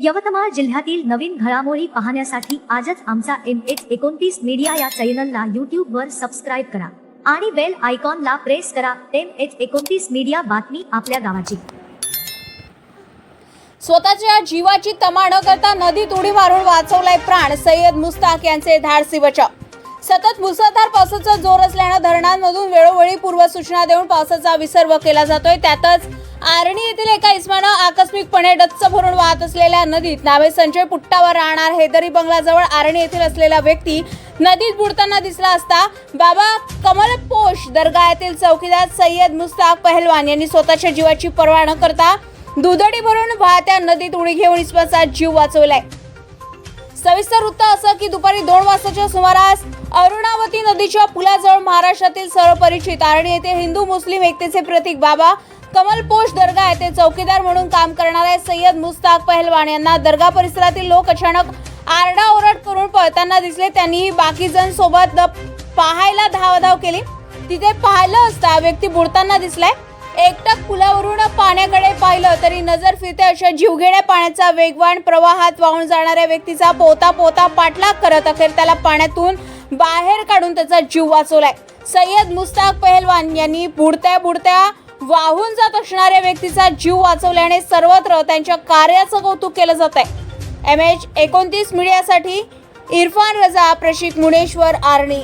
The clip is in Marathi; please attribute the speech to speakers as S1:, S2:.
S1: यवतमाळ जिल्ह्यातील नवीन घडामोडी पाहण्यासाठी आजच आमचा एम एच एकोणतीस मीडिया या चॅनलला यूट्यूब वर सबस्क्राईब करा आणि बेल आयकॉनला प्रेस करा. एम एच एकोणतीस मीडिया बातमी आपल्या गावाची.
S2: स्वतःच्या जीवाची तमा न करता नदीत उडी मारून वाचवलाय प्राण. सय्यद मुस्ताक यांचे धाडसी बचाव सतत मुसळधार पावसाचा जोर असल्यानं धरणांमधून वेळोवेळी पूर्वसूचना देऊन पावसाचा विसर्ग केला जातोय. त्यातच आर्णी येथील एका इस्मानं आकस्मिकपणे डच्च भरून वाहत असलेल्या नदीत नावे संजय पुट्टावर राहणार हेदरी बंगलाजवळ आरणी येथील असलेला व्यक्ती नदीत बुडताना दिसला असता बाबा कमल पोष दर्गा येथील चौकीदार सय्यद मुस्ताक पहलवान यांनी स्वतःच्या जीवाची पर्वा न करता दुधडी भरून वाहत्या नदीत उडी घेऊन इस्माचा जीव वाचवलाय. सविस्तर वृत्त असं की दुपारी दोन वाजताच्या सुमारास अरुणावती नदीच्या पुलाजवळ महाराष्ट्रातील सर्वपरिचित आरणी येथे हिंदू मुस्लिम एकतेचे प्रतीक बाबा कमल पोष दर्गा येथे चौकीदार म्हणून काम करणारे सय्यद मुस्ताक पहलवान यांना दर्गा परिसरातील लोक अचानक आरडाओरड करून पळताना दिसले. त्यांनी बाकी जण सोबत द- पाहायला धावधाव केली. तिथे पाहिलं असता व्यक्ती बुडताना दिसलाय. एकटक पुलावरून पाण्याकडे पाहिलं तरी नजर फिरते अशा जीवघेण्या पाण्याचा वेगवान प्रवाहात वाहून जाणाऱ्या व्यक्तीचा पोता पोता पाठलाग करत अखेर त्याला पाण्यातून बाहेर काढून त्याचा जीव वाचवलाय. सय्यद मुस्ताक पहलवान यांनी बुडत्या बुडत्या वाहून जात असणाऱ्या व्यक्तीचा जीव वाचवल्याने सर्वत्र त्यांच्या कार्याचं कौतुक केलं जात आहे एम एच एकोणतीस मीडियासाठी इरफान रजा प्रशिक मुनेश्वर आर्णी.